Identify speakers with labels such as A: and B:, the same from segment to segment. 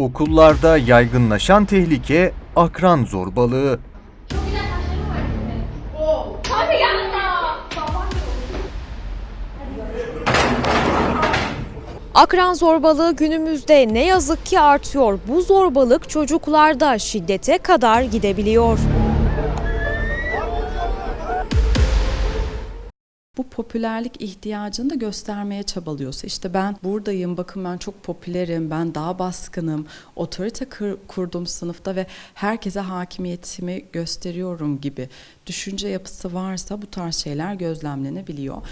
A: Okullarda yaygınlaşan tehlike akran zorbalığı.
B: Akran zorbalığı günümüzde ne yazık ki artıyor. Bu zorbalık çocuklarda şiddete kadar gidebiliyor.
C: Bu popülerlik ihtiyacını da göstermeye çabalıyorsa işte ben buradayım bakın ben çok popülerim ben daha baskınım otorite kurdum sınıfta ve herkese hakimiyetimi gösteriyorum gibi düşünce yapısı varsa bu tarz şeyler gözlemlenebiliyor.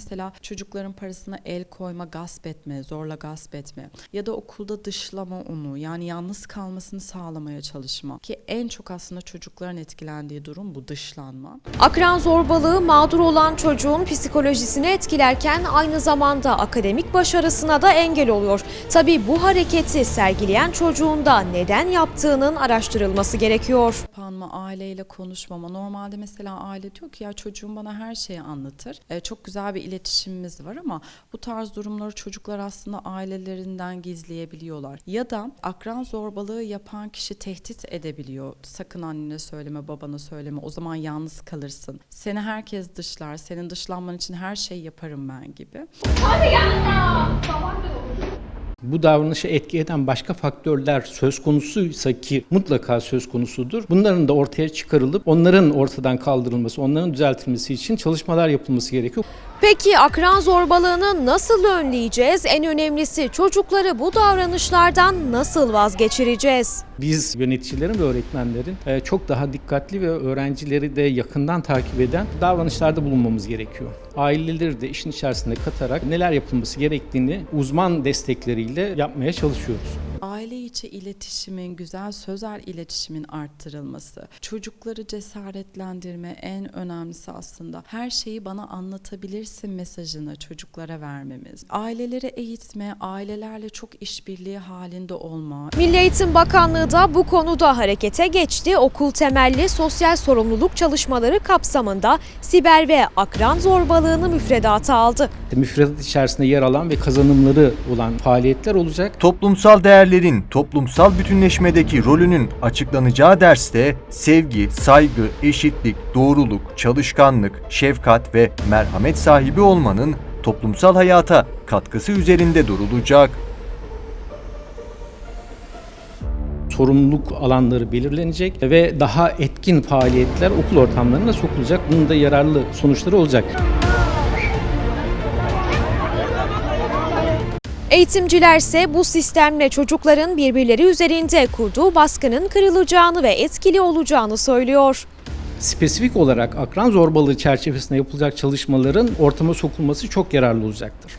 C: Mesela çocukların parasına el koyma, gasp etme, zorla gasp etme ya da okulda dışlama onu yani yalnız kalmasını sağlamaya çalışma ki en çok aslında çocukların etkilendiği durum bu dışlanma.
B: Akran zorbalığı mağdur olan çocuğun psikolojisini etkilerken aynı zamanda akademik başarısına da engel oluyor. Tabii bu hareketi sergileyen çocuğun da neden yaptığının araştırılması gerekiyor.
C: Kapanma, aileyle konuşmama. Normalde mesela aile diyor ki ya çocuğum bana her şeyi anlatır. E, çok güzel bir iletişimimiz var ama bu tarz durumları çocuklar aslında ailelerinden gizleyebiliyorlar. Ya da akran zorbalığı yapan kişi tehdit edebiliyor. Sakın annene söyleme, babana söyleme. O zaman yalnız kalırsın. Seni herkes dışlar. Senin dışlanman için her şey yaparım ben gibi.
D: Hadi yanına.
E: Bu davranışı etki eden başka faktörler söz konusuysa ki mutlaka söz konusudur. Bunların da ortaya çıkarılıp onların ortadan kaldırılması, onların düzeltilmesi için çalışmalar yapılması gerekiyor.
B: Peki akran zorbalığını nasıl önleyeceğiz? En önemlisi çocukları bu davranışlardan nasıl vazgeçireceğiz?
E: Biz yöneticilerin ve öğretmenlerin e, çok daha dikkatli ve öğrencileri de yakından takip eden davranışlarda bulunmamız gerekiyor. Aileleri de işin içerisine katarak neler yapılması gerektiğini uzman destekleriyle yapmaya çalışıyoruz.
C: Aile içi iletişimin, güzel sözel iletişimin arttırılması, çocukları cesaretlendirme en önemlisi aslında. Her şeyi bana anlatabilirsin mesajını çocuklara vermemiz. Aileleri eğitme, ailelerle çok işbirliği halinde olma,
B: Milli Eğitim Bakanlığı da bu konuda harekete geçti. Okul temelli sosyal sorumluluk çalışmaları kapsamında siber ve akran zorbalığını müfredata aldı.
E: Müfredat içerisinde yer alan ve kazanımları olan faaliyetler olacak.
A: Toplumsal değerlerin toplumsal bütünleşmedeki rolünün açıklanacağı derste sevgi, saygı, eşitlik, doğruluk, çalışkanlık, şefkat ve merhamet sahibi olmanın toplumsal hayata katkısı üzerinde durulacak.
E: sorumluluk alanları belirlenecek ve daha etkin faaliyetler okul ortamlarına sokulacak. Bunun da yararlı sonuçları olacak.
B: Eğitimcilerse bu sistemle çocukların birbirleri üzerinde kurduğu baskının kırılacağını ve etkili olacağını söylüyor.
E: Spesifik olarak akran zorbalığı çerçevesinde yapılacak çalışmaların ortama sokulması çok yararlı olacaktır.